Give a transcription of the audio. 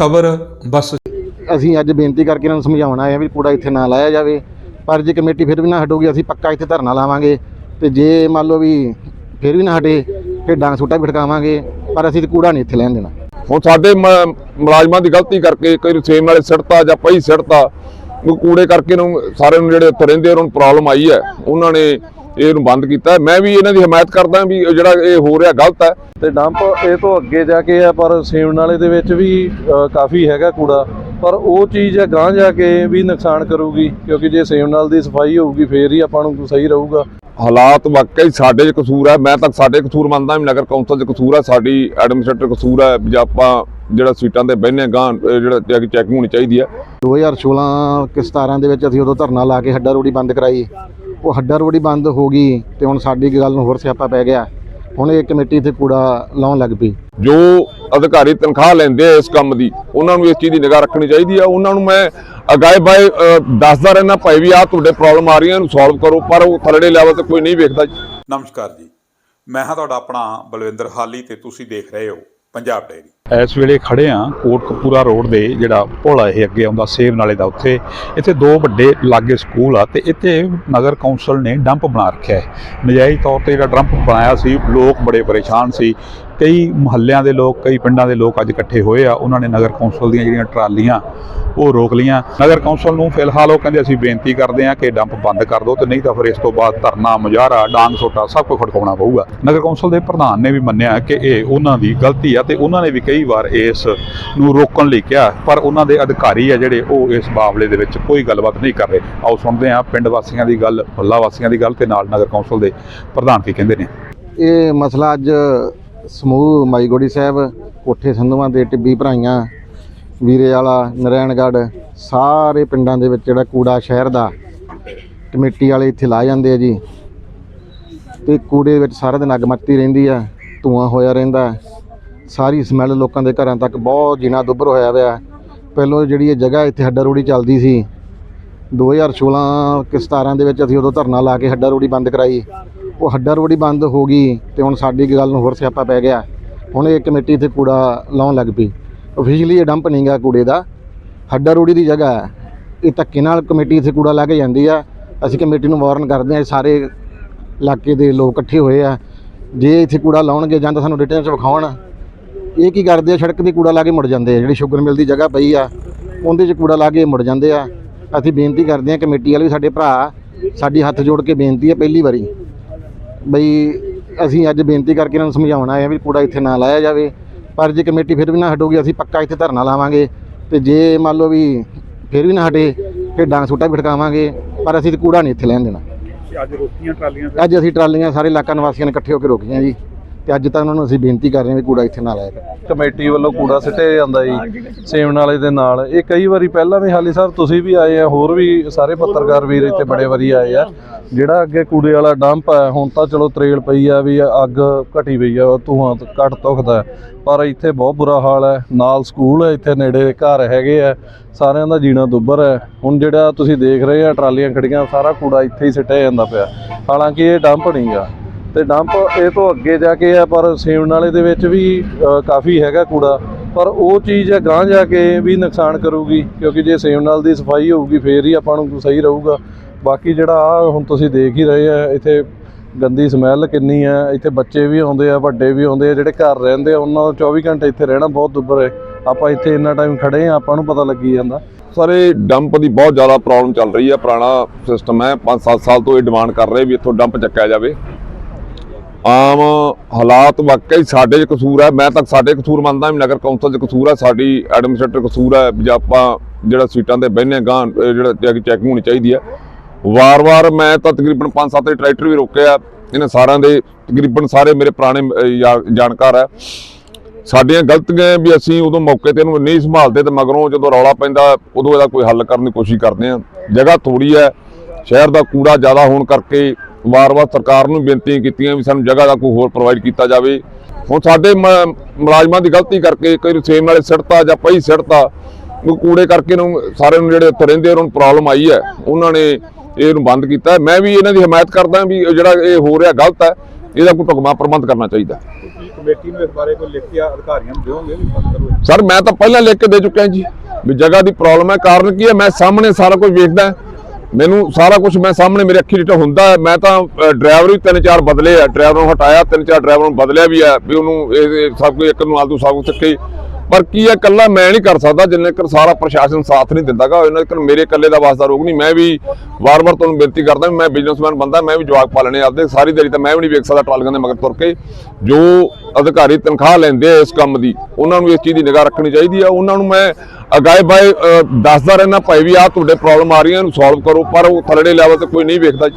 ਖਬਰ ਬਸ। ਅਸੀਂ ਅੱਜ ਬੇਨਤੀ ਕਰਕੇ ਇਹਨਾਂ ਨੂੰ ਸਮਝਾਉਣਾ ਹੈ ਵੀ ਕੂੜਾ ਇੱਥੇ ਨਾ ਲਾਇਆ ਜਾਵੇ। ਪਰ ਜੇ ਕਮੇਟੀ ਫਿਰ ਵੀ ਨਾ ਹਟੂਗੀ ਅਸੀਂ ਪੱਕਾ ਇੱਥੇ ਧਰਨਾ ਲਾਵਾਂਗੇ। ਤੇ ਜੇ ਮੰਨ ਲਓ ਵੀ ਫਿਰ ਵੀ ਨਾ ਹਟੇ ਫਿਰ ਡਾਂਗ ਸੂਟਾ ਵੀ ਖੜਕਾਵਾਂਗੇ। ਪਰ ਅਸੀਂ ਤੇ ਕੂੜਾ ਨਹੀਂ ਇੱਥੇ ਲੈਣ ਦੇਣਾ। ਹੁਣ ਸਾਡੇ ਮ- ਮੁਲਾਜ਼ਮਾਂ ਦੀ ਗਲਤੀ ਕਰਕੇ ਕਈ ਸੇਮ ਨਾਲੇ ਸਿੱਟਤਾ ਜਾਂ ਪਈ ਸਿੱਟਤਾ ਉਹ ਕੂੜੇ ਕਰਕੇ ਨੂੰ ਸਾਰਿਆਂ ਨੂੰ ਜਿਹੜੇ ਉੱਥੇ ਰਹਿੰਦੇ ਉਹਨਾਂ ਨੂੰ ਪ੍ਰੋਬਲਮ ਆਈ ਹੈ। ਉਹਨਾਂ ਨੇ ਇਹਨੂੰ ਬੰਦ ਕੀਤਾ। ਮੈਂ ਵੀ ਇਹਨਾਂ ਦੀ ਹਮਾਇਤ ਕਰਦਾ ਵੀ ਜਿਹੜਾ ਇਹ ਹੋ ਰਿਹਾ ਗਲਤ ਹੈ। ਤੇ ਡੰਪ ਇਹ ਤੋਂ ਅੱਗੇ ਜਾ ਕੇ ਆ ਪਰ ਸੇਵਨ ਵਾਲੇ ਦੇ ਵਿੱਚ ਵੀ ਕਾਫੀ ਹੈਗਾ ਕੂੜਾ। ਪਰ ਉਹ ਚੀਜ਼ ਹੈ ਗਾਂਹ ਜਾ ਕੇ ਵੀ ਨੁਕਸਾਨ ਕਰੂਗੀ ਕਿਉਂਕਿ ਜੇ ਸੇਵਨ ਨਾਲ ਦੀ ਸਫ਼ਾਈ ਹੋਊਗੀ ਫੇਰ ਹੀ ਆਪਾਂ ਨੂੰ ਸਹੀ ਰਹੂਗਾ। ਹਾਲਾਤ ਵਾਕਈ ਸਾਡੇ 'ਚ ਕਸੂਰ ਹੈ। ਮੈਂ ਤਾਂ ਸਾਡੇ ਕਸੂਰ ਮੰਨਦਾ ਵੀ ਨਗਰ ਕੌਂਸਲ 'ਚ ਕਸੂਰ ਹੈ ਸਾਡੀ ਐਡਮਿਨਿਸਟ੍ਰੇਟਰ ਕਸੂਰ ਹੈ ਵੀ ਜੇ ਆਪਾਂ ਜਿਹੜਾ ਸੀਟਾਂ ਤੇ ਬਹਿਨੇ ਗਾਂ ਜਿਹੜਾ ਚੈਕਿੰਗ ਹੋਣੀ ਚਾਹੀਦੀ ਹੈ। 2016 ਕਿ 17 ਦੇ ਵਿੱਚ ਅਸੀਂ ਉਦੋਂ ਧਰਨਾ ਲਾ ਕੇ ਹੱਡਾ ਰੋੜੀ ਬੰਦ ਕਰਾਈ। ਉਹ ਹੱਡਾ ਰੋੜੀ ਬੰਦ ਹੋ ਗਈ ਤੇ ਹੁਣ ਸਾਡੀ ਗੱਲ ਨੂੰ ਹੋਰ ਸਿਆਪਾ ਪੈ ਗਿਆ। ਹੁਣ ਇਹ ਕਮੇਟੀ ਤੇ ਕੂੜਾ ਲਾਉਣ ਲੱਗ ਪਈ। ਜੋ ਅਧਿਕਾਰੀ ਤਨਖਾਹ ਲੈਂਦੇ ਆ ਇਸ ਕੰਮ ਦੀ ਉਹਨਾਂ ਨੂੰ ਇਸ ਚੀਜ਼ ਦੀ ਨਿਗਾਹ ਰੱਖਣੀ ਚਾਹੀਦੀ ਆ। ਉਹਨਾਂ ਨੂੰ ਮੈਂ ਅਗਾਏ ਬਾਏ ਦੱਸਦਾ ਰਹਿਣਾ ਭਾਈ ਵੀ ਆ ਤੁਹਾਡੇ ਪ੍ਰੋਬਲਮ ਆ ਰਹੀਆਂ ਇਹਨੂੰ ਸੋਲਵ ਕਰੋ ਪਰ ਉਹ ਥੱਲੜੇ ਲੈਵਲ ਤੇ ਕੋਈ ਨਹੀਂ ਵੇਖਦਾ। ਜੀ ਨਮਸਕਾਰ ਜੀ। ਮੈਂ ਹਾਂ ਤੁਹਾਡਾ ਆਪਣਾ ਬਲਵਿੰਦਰ ਹਾਲੀ ਤੇ ਤੁਸੀਂ ਦੇਖ ਰਹੇ ਹੋ ਪੰਜਾਬ ਡਾਇਰੀ ਇਸ ਵੇਲੇ ਖੜੇ ਆ ਕੋਟਕਪੂਰਾ ਰੋਡ ਦੇ ਜਿਹੜਾ ਪੁਲ ਆ ਇਹ ਅੱਗੇ ਆਉਂਦਾ ਸੇਵ ਨਾਲੇ ਦਾ ਉੱਥੇ। ਇੱਥੇ ਦੋ ਵੱਡੇ ਲਾਗੇ ਸਕੂਲ ਆ ਤੇ ਇੱਥੇ ਨਗਰ ਕੌਂਸਲ ਨੇ ਡੰਪ ਬਣਾ ਰੱਖਿਆ ਹੈ। ਨਜਾਇਜ਼ ਤੌਰ ਤੇ ਜਿਹੜਾ ਡੰਪ ਬਣਾਇਆ ਸੀ, ਲੋਕ ਬੜੇ ਪਰੇਸ਼ਾਨ ਸੀ। ਕਈ ਮੁਹੱਲਿਆਂ ਦੇ ਲੋਕ, ਕਈ ਪਿੰਡਾਂ ਦੇ ਲੋਕ ਅੱਜ ਇਕੱਠੇ ਹੋਏ ਆ। ਉਹਨਾਂ ਨੇ ਨਗਰ ਕੌਂਸਲ ਦੀਆਂ ਜਿਹੜੀਆਂ ਟਰਾਲੀਆਂ, ਉਹ ਰੋਕ ਲਈਆਂ। ਨਗਰ ਕੌਂਸਲ ਨੂੰ ਫਿਲਹਾਲ ਉਹ ਕਹਿੰਦੇ ਅਸੀਂ ਬੇਨਤੀ ਕਰਦੇ ਹਾਂ ਕਿ ਡੰਪ ਬੰਦ ਕਰ ਦਿਓ ਤੇ ਨਹੀਂ ਤਾਂ ਫਿਰ ਇਸ ਤੋਂ ਬਾਅਦ ਧਰਨਾ, ਮੁਜ਼ਾਹਰਾ, ਡਾਂਗ ਸੋਟਾ ਸਭ ਕੁਝ ਖੜਕਾਉਣਾ ਪਊਗਾ। ਨਗਰ ਕੌਂਸਲ ਦੇ ਪ੍ਰਧਾਨ ਨੇ ਵੀ ਮੰਨਿਆ ਕਿ ਇਹ ਉਹਨਾਂ ਦੀ ਗਲਤੀ ਆ ਤੇ ਉਹਨਾਂ ਨੇ ਵੀ ਕਈ ਵਾਰ ਇਸ ਨੂੰ ਰੋਕਣ ਲਈ ਕਿਹਾ, ਪਰ ਉਹਨਾਂ ਦੇ ਅਧਿਕਾਰੀ ਆ ਜਿਹੜੇ ਉਹ ਇਸ ਮਾਮਲੇ ਦੇ ਵਿੱਚ ਕੋਈ ਗੱਲਬਾਤ ਨਹੀਂ ਕਰ ਰਹੇ। ਆਓ ਸੁਣਦੇ ਹਾਂ ਪਿੰਡ ਵਾਸੀਆਂ ਦੀ ਗੱਲ, ਮੁਹੱਲਾ ਵਾਸੀਆਂ ਦੀ ਗੱਲ ਤੇ ਨਾਲ ਨਗਰ ਕੌਂਸਲ ਦੇ ਪ੍ਰਧਾਨ ਕੀ ਕਹਿੰਦੇ ਨੇ। ਇਹ ਮਸਲਾ ਅੱਜ ਸਮੂਹ ਮਾਈਗੋੜੀ ਸਾਹਿਬ, ਕੋਠੇ ਸੰਧੂਆਂ ਦੇ ਟਿੱਬੀ ਭਰਾਈਆਂ ਵੀਰੇ ਵਾਲਾ ਨਰੈਣਗੜ੍ਹ, ਸਾਰੇ ਪਿੰਡਾਂ ਦੇ ਵਿੱਚ ਜਿਹੜਾ ਕੂੜਾ ਸ਼ਹਿਰ ਦਾ ਕਮੇਟੀ ਵਾਲੇ ਇੱਥੇ ਲਾ ਜਾਂਦੇ ਆ ਜੀ। ਤੇ ਕੂੜੇ ਵਿੱਚ ਸਾਰਾ ਦਿਨ ਅੱਗ ਮੱਚਦੀ ਰਹਿੰਦੀ ਆ, ਧੂਆਂ ਹੋਇਆ ਰਹਿੰਦਾ। ਸਾਰੀ ਸਮੈਲ ਲੋਕਾਂ ਦੇ ਘਰਾਂ ਤੱਕ ਬਹੁਤ ਜੀਣਾ ਦੁੱਭਰ ਹੋਇਆ ਹੋਇਆ ਪਹਿਲੋਂ ਜਿਹੜੀ ਇਹ ਜਗ੍ਹਾ ਇੱਥੇ ਹੱਡਾ ਰੋੜੀ ਚੱਲਦੀ ਸੀ 2016 ਕਿ 17 ਦੇ ਵਿੱਚ ਅਸੀਂ ਉਦੋਂ ਧਰਨਾ ਲਾ ਕੇ ਹੱਡਾ ਰੋੜੀ ਬੰਦ ਕਰਾਈ। ਉਹ ਹੱਡਾ ਰੋੜੀ ਬੰਦ ਹੋ ਗਈ ਤੇ ਹੁਣ ਸਾਡੀ ਗੱਲ ਨੂੰ ਹੋਰ ਸਿਆਪਾ ਪੈ ਗਿਆ। ਹੁਣ ਇਹ ਕਮੇਟੀ ਇੱਥੇ ਕੂੜਾ ਲਾਉਣ ਲੱਗ ਪਈ। ਅਫੀਸ਼ੀਅਲੀ ਇਹ ਡੰਪ ਨਹੀਂਗਾ ਕੂੜੇ ਦਾ। ਹੱਡਾ ਰੋੜੀ ਦੀ ਜਗ੍ਹਾ ਹੈ। ਇਹ ਧੱਕੇ ਨਾਲ ਕਮੇਟੀ ਇੱਥੇ ਕੂੜਾ ਲਾ ਕੇ ਜਾਂਦੀ ਆ। ਅਸੀਂ ਕਮੇਟੀ ਨੂੰ ਵਾਰਨ ਕਰਦੇ ਹਾਂ, ਇਹ ਸਾਰੇ ਇਲਾਕੇ ਦੇ ਲੋਕ ਇਕੱਠੇ ਹੋਏ ਆ। ਜੇ ਇੱਥੇ ਕੂੜਾ ਲਾਉਣਗੇ ਜਾਂ ਤਾਂ ਸਾਨੂੰ ਰਿਟਰਨ 'ਚ ਵਿਖਾਉਣ। ਇਹ ਕੀ ਕਰਦੇ ਆ? ਸੜਕ ਤੇ ਕੂੜਾ ਲਾ ਕੇ ਮੁੜ ਜਾਂਦੇ ਆ। ਜਿਹੜੀ ਸ਼ੂਗਰ ਮਿਲ ਦੀ ਜਗ੍ਹਾ ਪਈ ਆ ਉਹਦੇ 'ਚ ਕੂੜਾ ਲਾ ਕੇ ਮੁੜ ਜਾਂਦੇ ਆ। ਅਸੀਂ ਬੇਨਤੀ ਕਰਦੇ ਆ ਕਮੇਟੀ ਵਾਲੇ ਵੀ ਸਾਡੇ ਭਰਾ ਸਾਡੀ ਹੱਥ ਜੋੜ ਕੇ ਬੇਨਤੀ ਹੈ ਪਹਿਲੀ ਵਾਰੀ। ਬਈ ਅਸੀਂ ਅੱਜ ਬੇਨਤੀ ਕਰਕੇ ਇਹਨਾਂ ਨੂੰ ਸਮਝਾਉਣਾ ਹੈ ਵੀ ਕੂੜਾ ਇੱਥੇ ਨਾ ਲਾਇਆ ਜਾਵੇ। ਪਰ ਜੇ ਕਮੇਟੀ ਫਿਰ ਵੀ ਨਾ ਹਟੂਗੀ ਅਸੀਂ ਪੱਕਾ ਇੱਥੇ ਧਰਨਾ ਲਾਵਾਂਗੇ। ਤੇ ਜੇ ਮੰਨ ਲਓ ਵੀ ਫਿਰ ਵੀ ਨਾ ਹਟੇ ਫਿਰ ਡਾਂਗ ਸੂਟਾ ਵੀ ਖੜਕਾਵਾਂਗੇ। ਪਰ ਅਸੀਂ ਤੇ ਕੂੜਾ ਨਹੀਂ ਇੱਥੇ ਲੈਣ ਦੇਣਾ। ਅੱਜ ਰੋਕੀਆਂ ਟਰਾਲੀਆਂ ਅੱਜ ਅਸੀਂ ਟਰਾਲੀਆਂ ਸਾਰੇ ਇਲਾਕਾ ਨਿਵਾਸੀਆਂ ਨੇ ਇਕੱਠੇ ਹੋ ਕੇ ਰੋਕੀਆਂ ਜੀ। ਤੇ ਅੱਜ ਤਾਂ ਉਹਨਾਂ ਨੂੰ ਅਸੀਂ ਬੇਨਤੀ ਕਰ ਰਹੇ ਹਾਂ ਵੀ ਕੂੜਾ ਇੱਥੇ ਨਾ ਲਾਇਆ ਕਰੋ ਕਮੇਟੀ ਵੱਲੋਂ ਕੂੜਾ ਸਿੱਟਿਆ ਜਾਂਦਾ ਜੀ, ਸੇਵਨ ਵਾਲੇ ਦੇ ਨਾਲ। ਇਹ ਕਈ ਵਾਰੀ ਪਹਿਲਾਂ ਵੀ ਹਾਲੀ ਸਾਹਿਬ ਤੁਸੀਂ ਵੀ ਆਏ ਆ, ਹੋਰ ਵੀ ਸਾਰੇ ਪੱਤਰਕਾਰ ਵੀਰ ਇੱਥੇ ਬੜੇ ਵਾਰੀ ਆਏ ਆ। ਜਿਹੜਾ ਅੱਗੇ ਕੂੜੇ ਵਾਲਾ ਡੰਪ ਹੈ ਹੁਣ ਤਾਂ ਚਲੋ ਤਰੇਲ ਪਈ ਆ ਵੀ ਅੱਗ ਘਟੀ ਪਈ ਆ, ਧੂਆਂ ਘੱਟ ਤੁਖਦਾ ਪਰ ਇੱਥੇ ਬਹੁਤ ਬੁਰਾ ਹਾਲ ਹੈ। ਨਾਲ ਸਕੂਲ ਹੈ, ਇੱਥੇ ਨੇੜੇ ਘਰ ਹੈਗੇ ਆ। ਸਾਰਿਆਂ ਦਾ ਜੀਣਾ ਦੁੱਬਰ ਹੈ। ਹੁਣ ਜਿਹੜਾ ਤੁਸੀਂ ਦੇਖ ਰਹੇ ਆ, ਟਰਾਲੀਆਂ ਖੜੀਆਂ, ਸਾਰਾ ਕੂੜਾ ਇੱਥੇ ਹੀ ਸਿੱਟਿਆ ਜਾਂਦਾ ਪਿਆ। ਹਾਲਾਂਕਿ ਇਹ ਡੰਪ ਨਹੀਂਗਾ ਤੇ ਡੰਪ ਇਹ ਤੋਂ ਅੱਗੇ ਜਾ ਕੇ ਆ, ਪਰ ਸੇਵਨ ਵਾਲੇ ਦੇ ਵਿੱਚ ਵੀ ਕਾਫੀ ਹੈਗਾ ਕੂੜਾ। ਪਰ ਉਹ ਚੀਜ਼ ਹੈ ਗਾਂਹ ਜਾ ਕੇ ਵੀ ਨੁਕਸਾਨ ਕਰੂਗੀ, ਕਿਉਂਕਿ ਜੇ ਸੇਵਨ ਨਾਲ ਦੀ ਸਫ਼ਾਈ ਹੋਊਗੀ, ਫੇਰ ਹੀ ਆਪਾਂ ਨੂੰ ਸਹੀ ਰਹੂਗਾ। ਬਾਕੀ ਜਿਹੜਾ ਆ, ਹੁਣ ਤੁਸੀਂ ਦੇਖ ਹੀ ਰਹੇ ਆ, ਇੱਥੇ ਗੰਦੀ ਸਮੈਲ ਕਿੰਨੀ ਆ, ਇੱਥੇ ਬੱਚੇ ਵੀ ਆਉਂਦੇ ਆ, ਵੱਡੇ ਵੀ ਆਉਂਦੇ ਆ, ਜਿਹੜੇ ਘਰ ਰਹਿੰਦੇ ਆ, ਉਹਨਾਂ ਦਾ 24 ਘੰਟੇ ਇੱਥੇ ਰਹਿਣਾ ਬਹੁਤ ਦੁੱਬਰ ਹੈ। ਆਪਾਂ ਇੱਥੇ ਇੰਨਾ ਟਾਈਮ ਖੜੇ ਆ, ਆਪਾਂ ਨੂੰ ਪਤਾ ਲੱਗੀ ਜਾਂਦਾ। ਸਾਰੇ ਡੰਪ ਦੀ ਬਹੁਤ ਜ਼ਿਆਦਾ ਪ੍ਰੋਬਲਮ ਚੱਲ ਰਹੀ ਹੈ ਪੁਰਾਣਾ ਸਿਸਟਮ ਹੈ। 5-7 ਸਾਲ ਤੋਂ ਇਹ ਡਿਮਾਂਡ ਕਰ ਰਹੇ ਵੀ ਇੱਥੋਂ ਡੰਪ ਚੱਕਿਆ ਜਾਵੇ। ਆਮ ਹਾਲਾਤ ਵਾਕਈ ਸਾਡੇ 'ਚ ਕਸੂਰ ਹੈ ਮੈਂ ਤਾਂ ਸਾਡੇ ਕਸੂਰ ਮੰਨਦਾ ਵੀ ਨਗਰ ਕੌਂਸਲ 'ਚ ਕਸੂਰ ਹੈ ਸਾਡੀ ਐਡਮਿਨਿਸਟਰੇਟਰ ਕਸੂਰ ਹੈ ਵੀ ਆਪਾਂ ਜਿਹੜਾ ਸੀਟਾਂ ਤੇ ਬਹਿਨੇ ਗਾਂ ਜਿਹੜਾ ਚੈਕਿੰਗ ਹੋਣੀ ਚਾਹੀਦੀ ਹੈ ਵਾਰ-ਵਾਰ ਮੈਂ ਤਾਂ ਤਕਰੀਬਨ 5-7 ਟਰੈਕਟਰ ਵੀ ਰੋਕਿਆ, ਇਹਨਾਂ ਸਾਰਿਆਂ ਦੇ ਤਕਰੀਬਨ ਸਾਰੇ ਮੇਰੇ ਪੁਰਾਣੇ ਯਾ- ਜਾਣਕਾਰ ਹੈ ਸਾਡੀਆਂ ਗਲਤੀਆਂ ਵੀ ਅਸੀਂ ਉਦੋਂ ਮੌਕੇ ਤੇ ਇਹਨੂੰ ਨਹੀਂ ਸੰਭਾਲਦੇ ਤੇ ਮਗਰੋਂ ਜਦੋਂ ਰੌਲਾ ਪੈਂਦਾ, ਉਦੋਂ ਇਹਦਾ ਕੋਈ ਹੱਲ ਕਰਨ ਦੀ ਕੋਸ਼ਿਸ਼ ਕਰਦੇ ਆ। ਜਗ੍ਹਾ ਥੋੜੀ ਹੈ ਸ਼ਹਿਰ ਦਾ ਕੂੜਾ ਜ਼ਿਆਦਾ ਹੋਣ ਕਰਕੇ ਵਾਰ-ਵਾਰ ਸਰਕਾਰ ਨੂੰ ਬੇਨਤੀਆਂ ਕੀਤੀਆਂ ਵੀ ਸਾਨੂੰ ਜਗ੍ਹਾ ਦਾ ਕੋਈ ਹੋਰ ਪ੍ਰੋਵਾਈਡ ਕੀਤਾ ਜਾਵੇ। ਹੁਣ ਸਾਡੇ ਮੁਲਾਜ਼ਮਾਂ ਦੀ ਗਲਤੀ ਕਰਕੇ ਕਈ ਸੇਮ ਨਾਲੇ ਸਿੱਟਤਾ ਜਾਂ ਪਈ ਸਿੱਟਤਾ ਉਹ ਕੂੜੇ ਕਰਕੇ ਨੂੰ ਸਾਰਿਆਂ ਨੂੰ ਜਿਹੜੇ ਉੱਥੇ ਰਹਿੰਦੇ ਉਹਨਾਂ ਨੂੰ ਪ੍ਰੋਬਲਮ ਆਈ ਹੈ। ਉਹਨਾਂ ਨੇ ਇਹਨੂੰ ਬੰਦ ਕੀਤਾ। ਮੈਂ ਵੀ ਇਹਨਾਂ ਦੀ ਹਮਾਇਤ ਕਰਦਾ ਵੀ ਜਿਹੜਾ ਇਹ ਹੋ ਰਿਹਾ ਗਲਤ ਹੈ ਇਹਦਾ ਕੋਈ ਢੁਕਵਾਂ ਪ੍ਰਬੰਧ ਕਰਨਾ ਚਾਹੀਦਾ। ਕਮੇਟੀ ਨੂੰ ਇਸ ਬਾਰੇ ਕੋਈ ਲਿਖ ਕੇ ਅਧਿਕਾਰੀਆਂ ਨੂੰ ਦਿਓਗੇ ਵੀ ਬੰਦ ਕਰੋ? ਸਰ ਮੈਂ ਤਾਂ ਪਹਿਲਾਂ ਲਿਖ ਕੇ ਦੇ ਚੁੱਕਿਆ ਜੀ ਵੀ ਜਗ੍ਹਾ ਦੀ ਪ੍ਰੋਬਲਮ ਹੈ। ਕਾਰਨ ਕੀ ਹੈ? ਮੈਂ ਸਾਹਮਣੇ ਸਾਰਾ ਕੁਝ ਵੇਖਦਾ। ਮੈਨੂੰ ਸਾਰਾ ਕੁਝ ਮੈਂ ਸਾਹਮਣੇ ਮੇਰੇ ਅੱਖੀ ਡਿਟਾ ਹੁੰਦਾ ਹੈ। ਮੈਂ ਤਾਂ ਡਰਾਈਵਰ ਵੀ ਤਿੰਨ ਚਾਰ ਬਦਲੇ ਆ ਡਰਾਈਵਰ ਨੂੰ ਹਟਾਇਆ, ਤਿੰਨ ਚਾਰ ਡਰਾਈਵਰ ਨੂੰ ਬਦਲਿਆ ਵੀ ਆ, ਵੀ ਉਹਨੂੰ ਇਹ ਸਭ ਕੁਝ ਇੱਕ ਨੂੰ ਆਲਤੂ ਸਭ ਕੁਝ ਸਿੱਖੇ ਪਰ ਕੀ ਹੈ ਇਕੱਲਾ ਮੈਂ ਨਹੀਂ ਕਰ ਸਕਦਾ, ਜਿੰਨੇ ਚਿਰ ਸਾਰਾ ਪ੍ਰਸ਼ਾਸਨ ਸਾਥ ਨਹੀਂ ਦਿੰਦਾਗਾ ਉਹਨਾਂ ਚਿਰ ਮੇਰੇ ਇਕੱਲੇ ਦਾ ਵਾਸਤਾ ਰੋਗ ਨਹੀਂ। ਮੈਂ ਵੀ ਵਾਰ-ਵਾਰ ਤੁਹਾਨੂੰ ਬੇਨਤੀ ਕਰਦਾ ਵੀ ਮੈਂ ਬਿਜ਼ਨਸਮੈਨ ਬੰਦਾ, ਮੈਂ ਵੀ ਜਵਾਕ ਪਾਲਣੇ ਆਪਦੇ, ਸਾਰੀ ਦਿਹਾੜੀ ਤਾਂ ਮੈਂ ਵੀ ਨਹੀਂ ਵੇਖ ਸਕਦਾ ਟਰਾਲੀਆਂ ਦੇ ਮਗਰ ਤੁਰ ਕੇ। ਜੋ ਅਧਿਕਾਰੀ ਤਨਖਾਹ ਲੈਂਦੇ ਆ ਇਸ ਕੰਮ ਦੀ, ਉਹਨਾਂ ਨੂੰ ਇਸ ਚੀਜ਼ ਦੀ ਨਿਗਾਹ ਰੱਖਣੀ ਚਾਹੀਦੀ ਆ। ਉਹਨਾਂ ਨੂੰ ਮੈਂ ਅਗਾਏ ਬਾਏ ਦੱਸਦਾ ਰਹਿਣਾ ਭਾਈ ਵੀ ਆਹ ਤੁਹਾਡੇ ਪ੍ਰੋਬਲਮ ਆ ਰਹੀਆਂ, ਇਹਨੂੰ ਸੋਲਵ ਕਰੋ, ਪਰ ਉਹ ਥੱਲੜੇ ਲੈਵਲ ਤੇ ਕੋਈ ਨਹੀਂ ਵੇਖਦਾ।